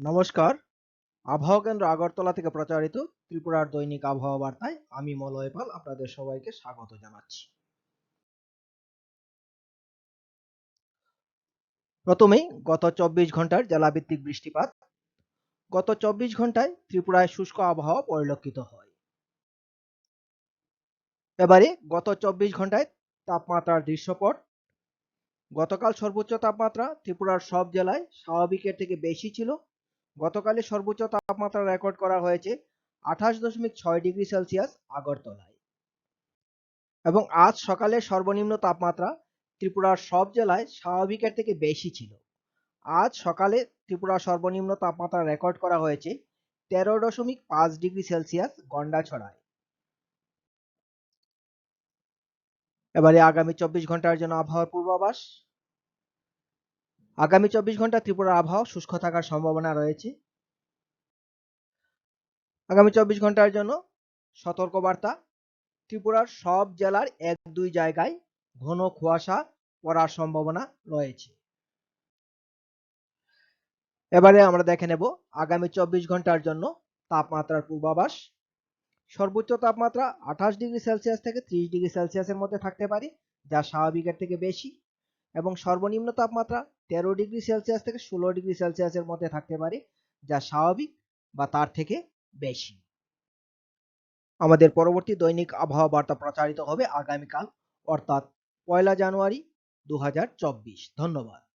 নমস্কার। আবহাওয়া কেন্দ্র আগরতলা থেকে প্রচারিত ত্রিপুরার দৈনিক আবহাওয়া বার্তায় আমি মলয় পাল আপনাদের সবাইকে স্বাগত জানাচ্ছি। প্রথমেই গত চব্বিশ ঘণ্টার জেলাভিত্তিক বৃষ্টিপাত। গত চব্বিশ ঘন্টায় ত্রিপুরায় শুষ্ক আবহাওয়া পরিলক্ষিত হয়। এবারে গত চব্বিশ ঘন্টায় তাপমাত্রার দৃশ্যপট। গতকাল সর্বোচ্চ তাপমাত্রা ত্রিপুরার সব জেলায় স্বাভাবিকের থেকে বেশি ছিল। গতকালের সর্বোচ্চ তাপমাত্রা রেকর্ড করা হয়েছে আঠাশ দশমিক ছয় ডিগ্রি সেলসিয়াস আগরতলায়। এবং আজ সকালে সর্বনিম্ন তাপমাত্রা ত্রিপুরার সব জেলায় স্বাভাবিকের থেকে বেশি ছিল। আজ সকালে ত্রিপুরার সর্বনিম্ন তাপমাত্রা রেকর্ড করা হয়েছে তেরো দশমিক পাঁচ ডিগ্রি সেলসিয়াস গন্ডাছড়ায়। এবারে আগামী চব্বিশ ঘণ্টার জন্য আবহাওয়ার পূর্বাভাস। আগামী চব্বিশ ঘণ্টা ত্রিপুরার আবহাওয়া শুষ্ক থাকার সম্ভাবনা রয়েছে। আগামী চব্বিশ ঘণ্টার জন্য সতর্কবার্তা, ত্রিপুরার সব জেলার এক দুই জায়গায় ঘন কুয়াশা পড়ার সম্ভাবনা রয়েছে। এবারে আমরা দেখে নেব আগামী চব্বিশ ঘণ্টার জন্য তাপমাত্রার পূর্বাভাস। সর্বোচ্চ তাপমাত্রা আঠাশ ডিগ্রি সেলসিয়াস থেকে ত্রিশ ডিগ্রি সেলসিয়াসের মধ্যে থাকতে পারে, যা স্বাভাবিকের থেকে বেশি। এবং সর্বনিম্ন তাপমাত্রা তেরো ডিগ্রি সেলসিয়াস থেকে ষোলো ডিগ্রি সেলসিয়াসের মধ্যে থাকতে পারে, যা স্বাভাবিক বা তার থেকে বেশি। আমাদের পরবর্তী দৈনিক আবহাওয়া বার্তা প্রচারিত হবে আগামীকাল, অর্থাৎ পয়লা জানুয়ারি দু হাজার চব্বিশ। ধন্যবাদ।